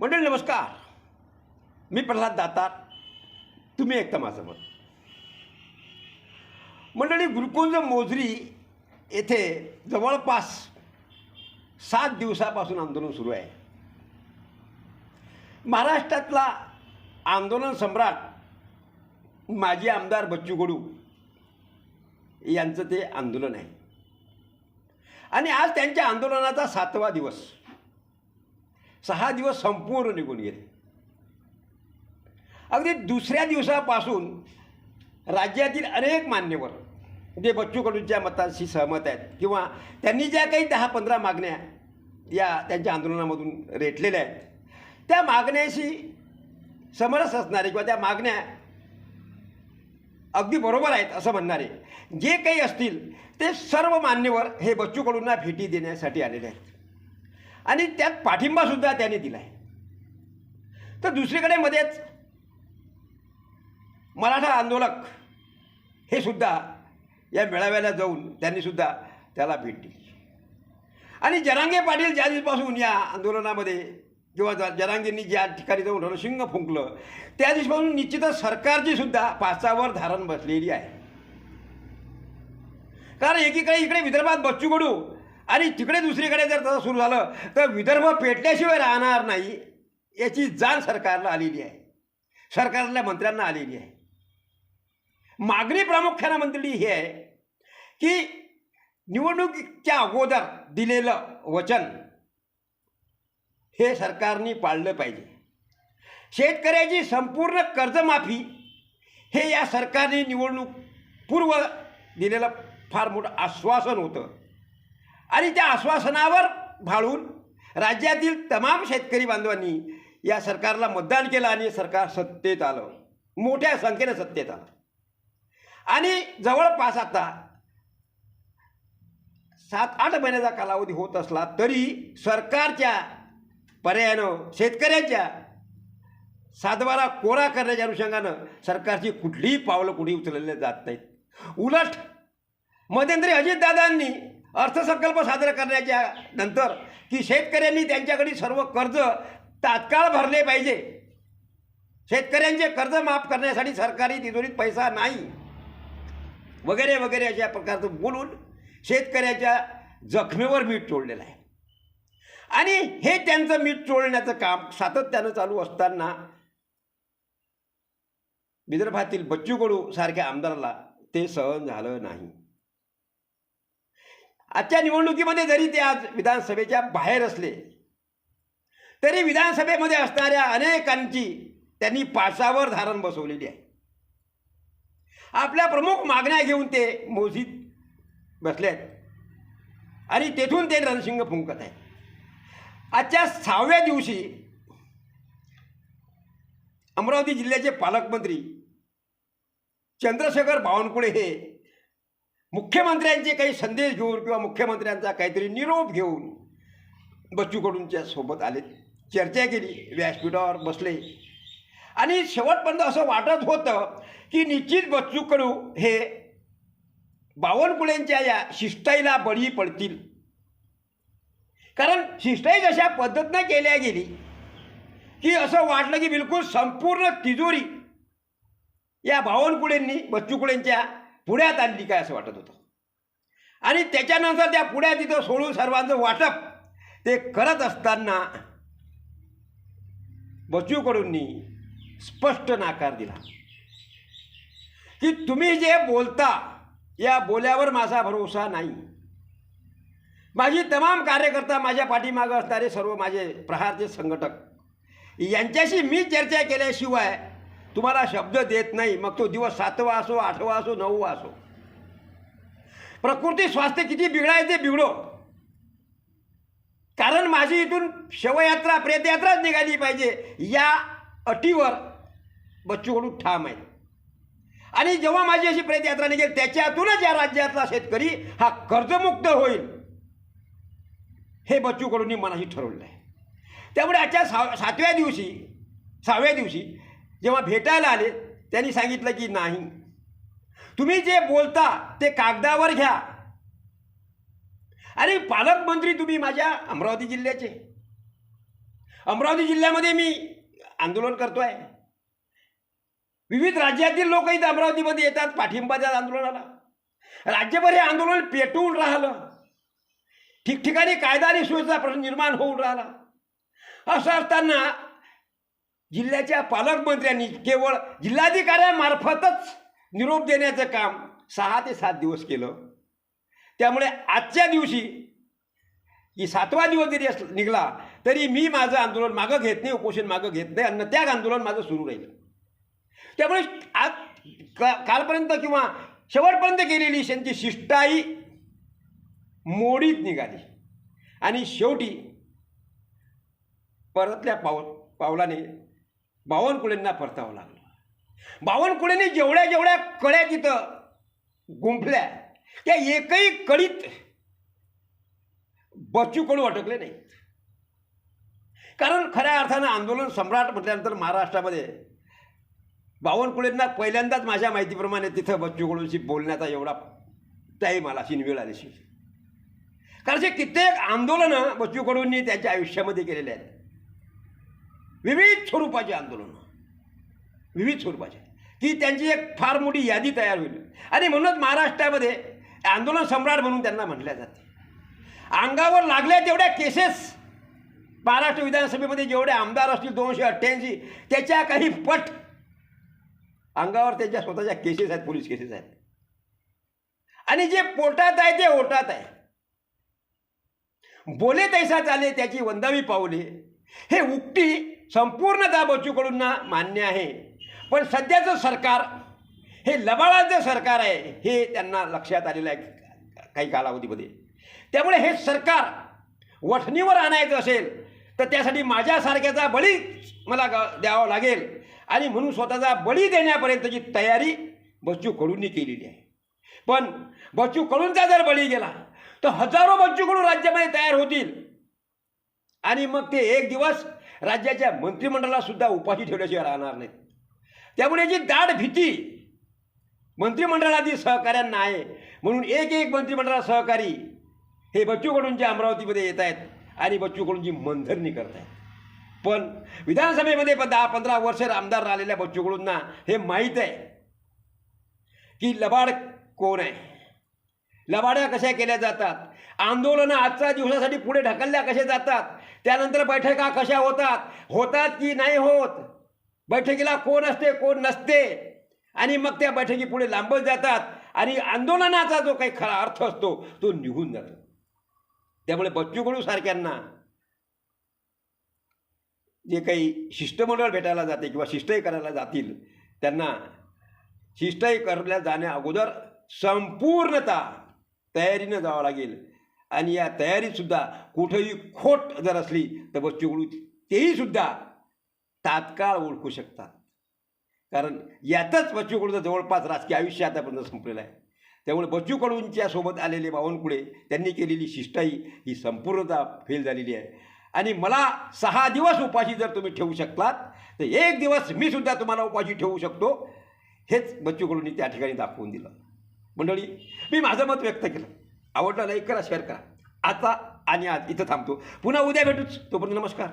मंडळी नमस्कार. मी प्रल्हाद दातार. तुम्ही एकता माझं मत मंडळी गुरुकुंज मोजरी येथे जवळपास सात दिवसापासून आंदोलन सुरू आहे. महाराष्ट्रातला आंदोलन सम्राट माजी आमदार बच्चू कडू यांचं ते आंदोलन आहे. आणि आज त्यांच्या आंदोलनाचा सातवा दिवस. सहा दिवस संपूर्ण निघून गेले. अगदी दुसऱ्या दिवसापासून राज्यातील अनेक मान्यवर जे बच्चू कडूंच्या मताशी सहमत आहेत किंवा त्यांनी ज्या काही दहा पंधरा मागण्या या त्यांच्या आंदोलनामधून रेटलेल्या आहेत त्या मागण्याशी समरस असणारे किंवा त्या मागण्या अगदी बरोबर आहेत असं म्हणणारे जे काही असतील ते सर्व मान्यवर हे बच्चू कडूंना भेटी देण्यासाठी आलेले आहेत. आणि त्यात पाठिंबासुद्धा त्याने दिला आहे तर दुसरीकडे मध्येच मराठा आंदोलक हे सुद्धा या मेळाव्याला जाऊन त्यांनीसुद्धा त्याला भेट दिली. आणि जरांगे पाटील ज्या दिवसापासून या आंदोलनामध्ये किंवा ज ज्या ठिकाणी जाऊन रणशिंग फुंकलं त्या दिवसापासून निश्चितच सरकारची सुद्धा पाचावर धारण बसलेली आहे. कारण एकीकडे इकडे विदर्भात बच्चू कडू आणि तिकडे दुसरीकडे जर तसं सुरू झालं तर विदर्भ पेटल्याशिवाय राहणार नाही याची जाण सरकारला आलेली आहे. सरकारल्या मंत्र्यांना आलेली आहे. मागणी प्रामुख्यानं मंत्री ही आहे की निवडणुकीच्या अगोदर दिलेलं वचन हे सरकारने पाळलं पाहिजे. शेतकऱ्याची संपूर्ण कर्जमाफी हे या सरकारने निवडणूक पूर्व दिलेलं फार मोठं आश्वासन होतं. आणि त्या आश्वासनावर भाळून राज्यातील तमाम शेतकरी बांधवांनी या सरकारला मतदान केलं आणि सरकार सत्तेत आलं. मोठ्या संख्येनं सत्तेत आलं. आणि जवळपास आता सात आठ महिन्याचा कालावधी होत असला तरी सरकारच्या पर्यायानं शेतकऱ्यांच्या सातबारा कोरा करण्याच्या अनुषंगानं सरकारची कुठलीही पावलं कुठेही उचलले जात नाहीत. उलट मध्यंतरी अजितदादांनी अर्थसंकल्प सादर करण्याच्या नंतर की शेतकऱ्यांनी त्यांच्याकडे सर्व कर्ज तात्काळ भरले पाहिजे. शेतकऱ्यांचे कर्ज माफ करण्यासाठी सरकारी तिजोरीत पैसा नाही. वगैरे वगैरे अशा प्रकारचं बोलून शेतकऱ्याच्या जखमेवर मीठ चोळलेलं आहे. आणि हे त्यांचं मीठ चोळण्याचं काम सातत्यानं चालू असताना विदर्भातील बच्चू कडू सारख्या आमदाराला ते सहन झालं नाही. आजच्या निवडणुकीमध्ये जरी ते आज विधानसभेच्या बाहेर असले तरी विधानसभेमध्ये असणाऱ्या अनेकांची त्यांनी पासावर धारण बसवलेली आहे. आपल्या प्रमुख मागण्या घेऊन ते मोजीत बसले आहेत. आणि तेथून ते रणसिंग फुंकत आहेत. आजच्या सहाव्या दिवशी अमरावती जिल्ह्याचे पालकमंत्री चंद्रशेखर बावनकुळे हे मुख्यमंत्र्यांचे काही संदेश घेऊन किंवा मुख्यमंत्र्यांचा काहीतरी निरोप घेऊन बच्चू कडूंच्या सोबत आले. चर्चा केली. व्यासपीठावर बसले. आणि शेवटपर्यंत असं वाटत होतं की निश्चित बच्चू कडू हे बावनकुळेंच्या या शिष्टाईला बळी पडतील. कारण शिष्टाई जशा पद्धतीनं केल्या गेली की असं वाटलं की बिलकुल संपूर्ण तिजोरी या बावनकुळेंनी बच्चूकुळेंच्या पुण्यात आणली काय असं वाटत होतं? आणि त्याच्यानंतर त्या पुण्यात तिथं सोडून सर्वांचं वाटप ते करत असताना बच्चू कडूंनी स्पष्ट नाकार दिला. की तुम्ही जे बोलता या बोल्यावर माझा भरोसा नाही. माझी तमाम कार्यकर्ता माझ्या पाठीमागं असणारे सर्व माझे प्रहारचे संघटक यांच्याशी मी चर्चा केल्याशिवाय तुम्हाला शब्द देत नाही मग तो दिवस सातवा असो आठवा असो नववा असो. प्रकृती स्वास्थ्य किती बिघडायचे बिघडो. कारण माझी इथून शवयात्रा प्रेतयात्राच निघाली पाहिजे. या अटीवर बच्चू कडू ठाम आहे. आणि जेव्हा माझी अशी प्रेतयात्रा निघेल त्याच्यातूनच या राज्यातला शेतकरी हा कर्जमुक्त होईल. हे बच्चू कडूंनी मनाशी ठरवलं आहे त्यामुळे आजच्या सा सातव्या दिवशी सहाव्या दिवशी जेव्हा भेटायला आले त्यांनी सांगितलं की नाही. तुम्ही जे बोलता ते कागदावर घ्या. अरे पालकमंत्री तुम्ही माझ्या अमरावती जिल्ह्याचे. अमरावती जिल्ह्यामध्ये मी आंदोलन करतो आहे विविध राज्यातील लोक इथं अमरावतीमध्ये येतात पाठिंबा द्या आंदोलनाला. राज्यभर हे आंदोलन पेटवून राहिलं. ठिकठिकाणी कायदा आणि सुव्यवस्था प्रश्न निर्माण होऊन राहिला. असं असताना जिल्ह्याच्या पालकमंत्र्यांनी केवळ जिल्हाधिकाऱ्यांमार्फतच निरोप देण्याचं काम सहा ते सात दिवस केलं. त्यामुळे आजच्या दिवशी की सातवा दिवस जरी अस निघला तरी मी माझं आंदोलन मागं घेत नाही उपोषण मागं घेत नाही अन्न त्याग आंदोलन माझं सुरू राहिलं. त्यामुळे आज का कालपर्यंत किंवा शेवटपर्यंत गेलेली त्यांची शिष्टाई मोडीत निघाली. आणि शेवटी परतल्या पाव पावलाने बावनकुळेंना परतावं लागलं. बावनकुळेने जेवढ्या जेवढ्या कळ्या तिथं गुंफल्या त्या एकही कळीत बच्चू कडू अटकले नाहीत. कारण खऱ्या अर्थानं आंदोलन सम्राट म्हटल्यानंतर महाराष्ट्रामध्ये बावनकुळेंना पहिल्यांदाच माझ्या माहितीप्रमाणे तिथं बच्चूकडूंशी बोलण्याचा एवढा त्याही मला शिनवेळ आली कारण जे कित्येक आंदोलनं बच्चू कडूंनी त्यांच्या आयुष्यामध्ये केलेले आहेत. विविध स्वरूपाची आंदोलनं. विविध स्वरूपाचे. की त्यांची एक फार मोठी यादी तयार होईल. आणि म्हणूनच महाराष्ट्रामध्ये आंदोलन सम्राट म्हणून त्यांना म्हटल्या जाते. अंगावर लागल्या तेवढ्या केसेस महाराष्ट्र विधानसभेमध्ये जेवढे आमदार असतील दोनशे अठ्ठ्याऐंशी त्याच्या काही पट अंगावर त्यांच्या स्वतःच्या केसेस आहेत पोलीस केसेस आहेत. आणि जे पोटात आहे ते ओटात आहे. बोले तैसा चाले त्याची वंदावी पावले. हे उक्ती संपूर्णतः बच्चूकडूंना मान्य आहे. पण सध्याचं सरकार हे लबाळाचं सरकार आहे हे त्यांना लक्षात आलेलं आहे काही कालावधीमध्ये. त्यामुळे हे सरकार वठणीवर आणायचं असेल तर त्यासाठी माझ्यासारख्याचा बळी मला ग- द्यावा लागेल. आणि म्हणून स्वतःचा बळी देण्यापर्यंतची तयारी बच्चू कडूंनी केलेली आहे. पण बच्चू कडूंचा जर बळी गेला तर हजारो बच्चू कडू राज्यामध्ये तयार होतील. आणि मग ते एक दिवस राज्याच्या मंत्रिमंडळासुद्धा उपाशी ठेवल्याशिवाय राहणार नाहीत त्यामुळे जी दाढ भीती मंत्रिमंडळातील सहकाऱ्यांना आहे म्हणून एक एक मंत्रिमंडळात सहकारी हे बच्चू कडूंच्या अमरावतीमध्ये येत आहेत आणि बच्चू कडूंची मनधरणी करत आहेत. पण विधानसभेमध्ये पण दहा पंधरा वर्ष आमदार राहिलेल्या बच्चू कडूंना हे माहीत आहे की लबाड कोण आहे? लबाड्या कशा केल्या जातात? आंदोलनं आजच्या दिवसासाठी पुढे ढकलल्या कशा जातात? त्यानंतर बैठका कशा होतात? होतात की नाही होत? बैठकीला कोण असते कोण नसते? आणि मग त्या बैठकी पुढे लांबत जातात. आणि आंदोलनाचा जो काही खरा अर्थ असतो तो निघून जातो. त्यामुळे बच्चू कडू सारख्यांना जे काही शिष्टमंडळ भेटायला जाते किंवा शिष्टही करायला जातील त्यांना शिष्टही करल्या जाण्या अगोदर संपूर्णतः तयारीनं जावं लागेल. आणि या तयारीतसुद्धा कुठेही खोट जर असली तर बस कडू तेही सुद्धा तात्काळ ओळखू शकतात. कारण यातच बच्चूकडूचं जवळपास राजकीय आयुष्य आतापर्यंत संपलेलं आहे. त्यामुळे बच्चू कडूंच्या सोबत आलेले बावनकुळे त्यांनी केलेली शिष्टाई ही संपूर्णता फेल झालेली आहे. आणि मला सहा दिवस उपाशी जर तुम्ही ठेवू शकलात तर एक दिवस मी सुद्धा तुम्हाला उपाशी ठेवू शकतो. हेच बच्चू कडूंनी त्या ठिकाणी दाखवून दिलं. मंडळी मी माझं मत व्यक्त केलं. आवडलं लाईक करा शेअर करा. आता आणि आज इथं थांबतो. पुन्हा उद्या भेटूच. तोपर्यंत नमस्कार.